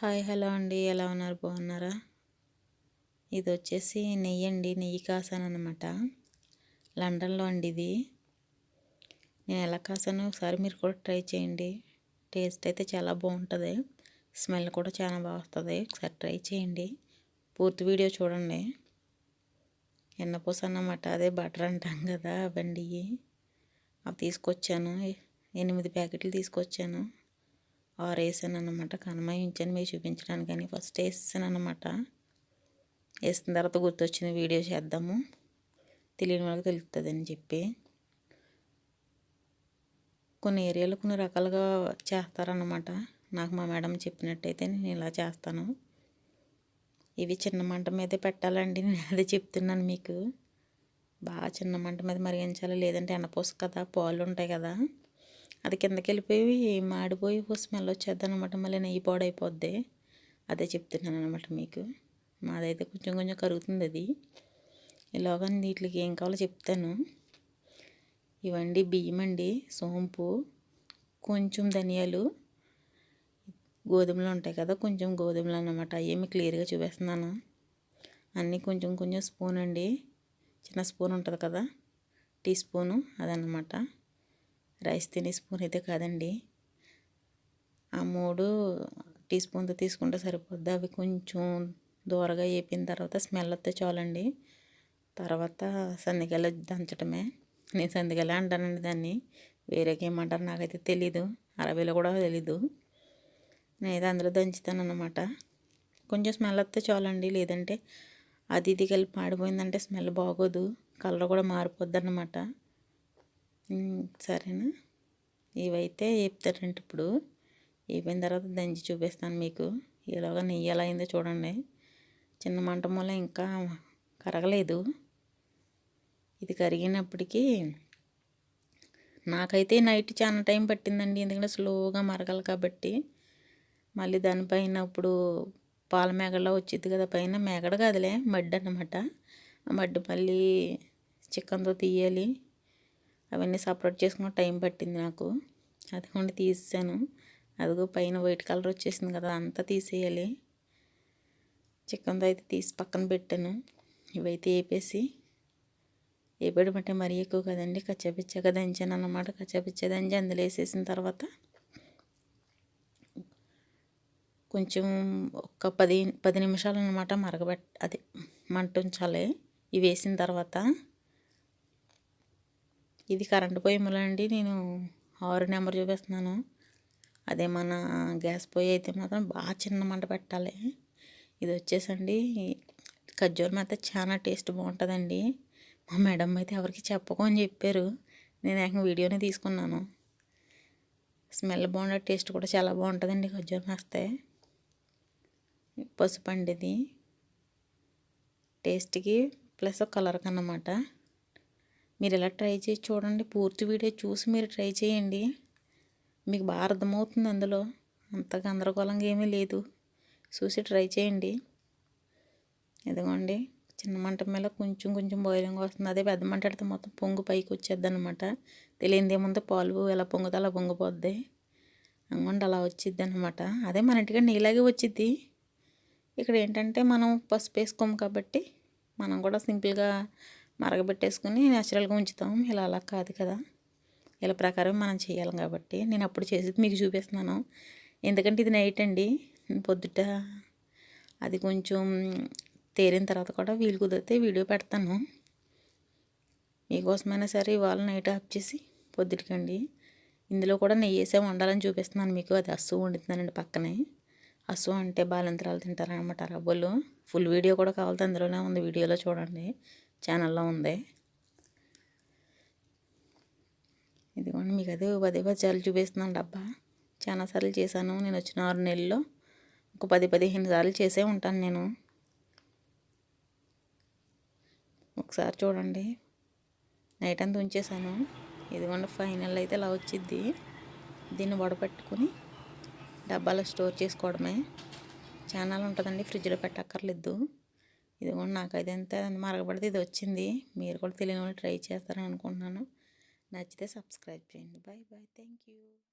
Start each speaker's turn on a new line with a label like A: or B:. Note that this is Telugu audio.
A: హాయ్ హలో అండి. ఎలా ఉన్నారు? బాగున్నారా? ఇది వచ్చేసి నెయ్యి అండి నెయ్యి కాసాను అనమాట లండన్లో అండి ఇది. నేను ఎలా కాసాను ఒకసారి మీరు కూడా ట్రై చేయండి. టేస్ట్ అయితే చాలా బాగుంటుంది. స్మెల్ కూడా చాలా బాగా వస్తుంది. ఒకసారి ట్రై చేయండి. పూర్తి వీడియో చూడండి. ఎన్నపూస అన్నమాట అదే బటర్ అంటాం కదా అవండి. అవి తీసుకొచ్చాను. ఎనిమిది ప్యాకెట్లు తీసుకొచ్చాను. ఆరు వేసాను అనమాట కనమాయి ఉంచాను మీరు చూపించడానికి కానీ ఫస్ట్ వేసాను అనమాట వేసిన తర్వాత గుర్తొచ్చిన వీడియో చేద్దాము. తెలియని వాళ్ళకి తెలుస్తుందని చెప్పి. కొన్ని ఏరియాలో కొన్ని రకాలుగా చేస్తారన్నమాట. నాకు మా మేడం చెప్పినట్టయితే నేను ఇలా చేస్తాను. ఇవి చిన్న మంట మీదే పెట్టాలండి నేను అదే చెప్తున్నాను మీకు. బాగా చిన్న మంట మీద మరిగించాలి లేదంటే ఎనపోసు కదా పాలు ఉంటాయి కదా. అది కిందకి వెళ్ళిపోయి మాడిపోయి స్మెల్ వచ్చేద్ది అనమాట మళ్ళీ నెయ్యి పాడైపోద్ది. అదే చెప్తున్నాను అనమాట మీకు. మాదైతే కొంచెం కొంచెం కరుగుతుంది అది ఇలాగ వీటికి ఏం కావాలో చెప్తాను. ఇవండి బియ్యం అండి. సోంపు కొంచెం ధనియాలు గోధుమలు ఉంటాయి కదా కొంచెం గోధుమలు అనమాట అవి క్లియర్గా చూపిస్తున్నాను. అన్నీ కొంచెం కొంచెం స్పూన్ అండి. చిన్న స్పూన్ ఉంటుంది కదా టీ స్పూను అదనమాట రైస్ తినే స్పూన్ అయితే కాదండి. ఆ మూడు టీ స్పూన్తో తీసుకుంటే సరిపోద్ది. అవి కొంచెం దూరగా వేపిన తర్వాత స్మెల్ వస్తే చాలండి. తర్వాత సందిగల దంచడమే నేను సందిగల అంటానండి దాన్ని. వేరేకి ఏమంటారు నాకైతే తెలీదు. అరబీలో కూడా తెలీదు. నేనైతే అందులో దంచుతాను అనమాట కొంచెం స్మెల్ వస్తే చాలండి. లేదంటే అది ఇది కలిపి పాడిపోయిందంటే స్మెల్ బాగోదు. కలర్ కూడా మారిపోద్ది అన్నమాట సరేనా? ఇవైతే చెప్తారంటే ఇప్పుడు. అయిపోయిన తర్వాత దంచి చూపిస్తాను మీకు. ఇలాగా నెయ్యి ఎలా అయిందో చూడండి. చిన్న మంట మూల ఇంకా కరగలేదు. ఇది కరిగినప్పటికీ నాకైతే నైట్ చాలా టైం పట్టిందండి. ఎందుకంటే స్లోగా మరగాలి కాబట్టి. మళ్ళీ దానిపైన ఇప్పుడు పాల మేగడలో వచ్చింది కదా పైన మేగడ కాదులే మడ్డి అన్నమాట ఆ మడ్డి మళ్ళీ చికెన్తో తీయాలి. అవన్నీ సపరేట్ చేసుకున్న టైం పట్టింది నాకు. అది కొన్ని తీసాను అదిగో పైన వైట్ కలర్ వచ్చేసింది కదా అంతా తీసేయాలి. చికెన్తో అయితే తీసి పక్కన పెట్టాను. ఇవైతే వేపేసి వేపేయడం మరీ ఎక్కువ కదండి. కచ్చాపిచ్చగా దంచాను అన్నమాట. కచ్చాపిచ్చా దంచి అందులో వేసేసిన తర్వాత కొంచెం ఒక పది పది నిమిషాలు అనమాట మరగబెట్ అది మంట ఉంచాలి. ఇవి వేసిన తర్వాత ఇది కరెంటు పొయ్యి అండి. నేను ఆరు నెంబర్ చూపిస్తున్నాను. అదే మన గ్యాస్ పొయ్యి అయితే మాత్రం బాగా చిన్న మంట పెట్టాలి. ఇది వచ్చేసండి. ఖర్జూరం అయితే చాలా టేస్ట్ బాగుంటుందండి. మా మేడం అయితే ఎవరికి చెప్పకని చెప్పారు. నేను ఏకంగా వీడియోనే తీసుకున్నాను. స్మెల్ బాగుండే టేస్ట్ కూడా చాలా బాగుంటుందండి ఖర్జూరం వేస్తే పసుపు అండి ఇది. టేస్ట్కి ప్లస్ కలర్కి అన్నమాట మీరు ఇలా ట్రై చేసి చూడండి. పూర్తి వీడియో చూసి మీరు ట్రై చేయండి. మీకు బాగా అర్థమవుతుంది అందులో. అంత గందరగోళంగా ఏమీ లేదు. చూసి ట్రై చేయండి. ఇదిగోండి. చిన్న మంట మీద కొంచెం కొంచెం బాయిలింగ్ వస్తుంది. అదే పెద్ద మంట పెడితే మొత్తం పొంగు పైకి వచ్చేద్ది అనమాట తెలియంది ఏముందో పాలు ఎలా పొంగుతో అలా పొంగిపోద్ది. అంగండి అలా వచ్చిద్ది అనమాట అదే మన ఇంటికి నీలాగే వచ్చిద్ది. ఇక్కడ ఏంటంటే మనం పసుపు వేసుకోము కాబట్టి మనం కూడా సింపుల్గా మరగబెట్టేసుకుని న్యాచురల్గా ఉంచుతాం. ఇలా అలా కాదు కదా. ఇలా ప్రకారం మనం చేయాలి కాబట్టి నేను అప్పుడు చేసేది మీకు చూపిస్తున్నాను. ఎందుకంటే ఇది నైట్ అండి. పొద్దుట అది కొంచెం తేలిన తర్వాత కూడా వీలు కుదిరితే వీడియో పెడతాను. మీకోసమైనా సరే ఇవాళ నైట్ ఆఫ్ చేసి పొద్దుటికండి. ఇందులో కూడా నెయ్యి వేసే వండాలని చూపిస్తున్నాను మీకు. అది అస్సు వండుతున్నానండి పక్కనే. అస్సు అంటే బాలంతరాలు తింటారనమాట రబ్బులు ఫుల్ వీడియో కూడా కావాలి అందులోనే ఉంది. వీడియోలో చూడండి. ఛానల్లో ఉంది. ఇదిగోండి మీకు అదే పదే పది చూపిస్తున్నాను డబ్బా. చాలాసార్లు చేశాను. నేను వచ్చిన ఆరు నెలల్లో ఒక పది పదిహేను సార్లు చేసే ఉంటాను నేను. ఒకసారి చూడండి. నైట్ అంతా ఉంచేసాను ఇదిగోండి ఫైనల్ అయితే ఇలా వచ్చిద్ది. దీన్ని వడపెట్టుకుని డబ్బాలో స్టోర్ చేసుకోవడమే. ఛానల్ ఉంటుందండి ఫ్రిడ్జ్లో పెట్టక్కర్లేదు. ఇదిగోండి నాకైతే ఎంత మరగబడితే ఇది వచ్చింది. మీరు కూడా తెలియని వాళ్ళు ట్రై చేస్తారని అనుకుంటున్నాను. నచ్చితే సబ్స్క్రైబ్ చేయండి. Bye bye thank you.